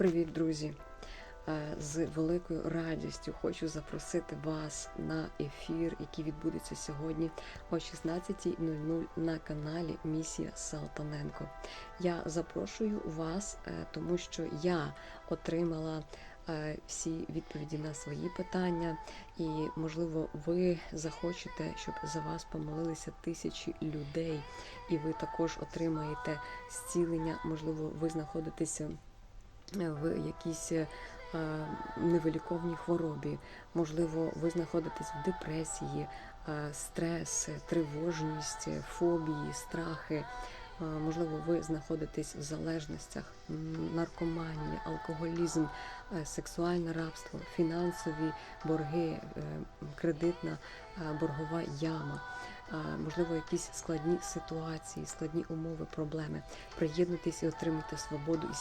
Привіт, друзі! Е, З великою радістю хочу запросити вас на ефір, який відбудеться сьогодні о 16.00 на каналі Місія Салтаненко. Я запрошую вас, е, тому що я отримала е, всі відповіді на свої питання, і можливо, ви захочете, щоб за вас помолилися тисячі людей, і ви також отримаєте зцілення. Можливо, ви знаходитеся в якійсь е, невиліковній хворобі. Можливо, ви знаходитесь в депресії, стрес, тривожність, фобії, страхи. Можливо, ви знаходитесь в залежностях, наркоманії, алкоголізм, е, сексуальне рабство, фінансові борги, е, кредитна боргова яма, можливо, якісь складні ситуації, складні умови, проблеми. Приєднуйтесь і отримуйте свободу і